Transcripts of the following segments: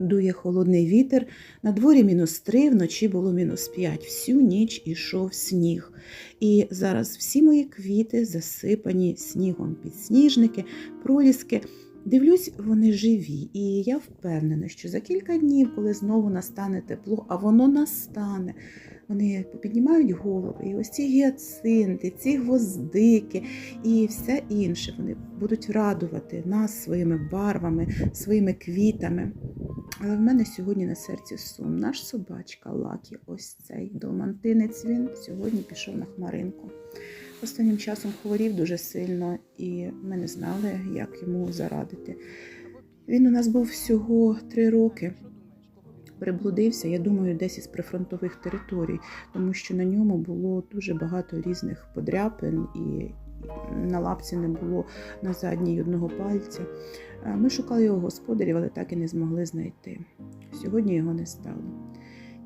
дує холодний вітер. На дворі мінус три, вночі було мінус п'ять. Всю ніч ішов сніг. І зараз всі мої квіти засипані снігом, підсніжники, проліски. Дивлюсь, вони живі, і я впевнена, що за кілька днів, коли знову настане тепло, а воно настане, вони піднімають голови, і ось ці гіацинти, ці гвоздики і все інше. Вони будуть радувати нас своїми барвами, своїми квітами. Але в мене сьогодні на серці сум. Наш собачка Лакі, ось цей долмантинець, він сьогодні пішов на хмаринку. Останнім часом хворів дуже сильно, і ми не знали, як йому зарадити. Він у нас був всього три роки. Приблудився, я думаю, десь із прифронтових територій, тому що на ньому було дуже багато різних подряпин, і на лапці не було на задній одного пальця. Е, Ми шукали його господарів, але так і не змогли знайти. Сьогодні його не стало.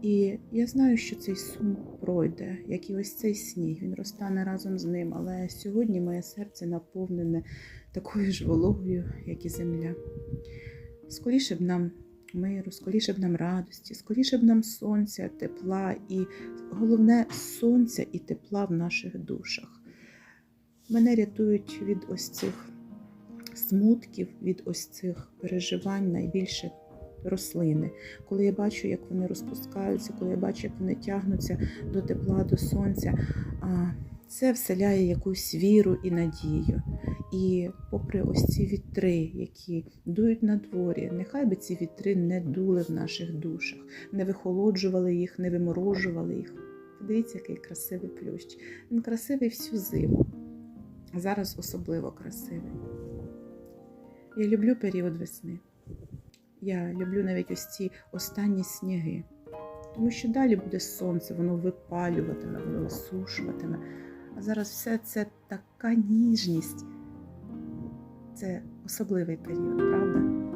І я знаю, що цей сум пройде, як і ось цей сніг. Він розтане разом з ним. Але сьогодні моє серце наповнене такою ж вологою, як і земля. Скоріше б нам миру, скоріше б нам радості, скоріше б нам сонця, тепла і головне сонця і тепла в наших душах. Мене рятують від ось цих смутків, від ось цих переживань найбільше рослини. Коли я бачу, як вони розпускаються, коли я бачу, як вони тягнуться до тепла, до сонця, це вселяє якусь віру і надію. І попри ось ці вітри, які дують на дворі, нехай би ці вітри не дули в наших душах, не вихолоджували їх, не виморожували їх. Подивіться, який красивий плющ. Він красивий всю зиму. Зараз особливо красивий. Я люблю період весни. Я люблю навіть ось ці останні сніги. Тому що далі буде сонце, воно випалюватиме, воно висушуватиме. А зараз все це така ніжність. Це особливий період, правда?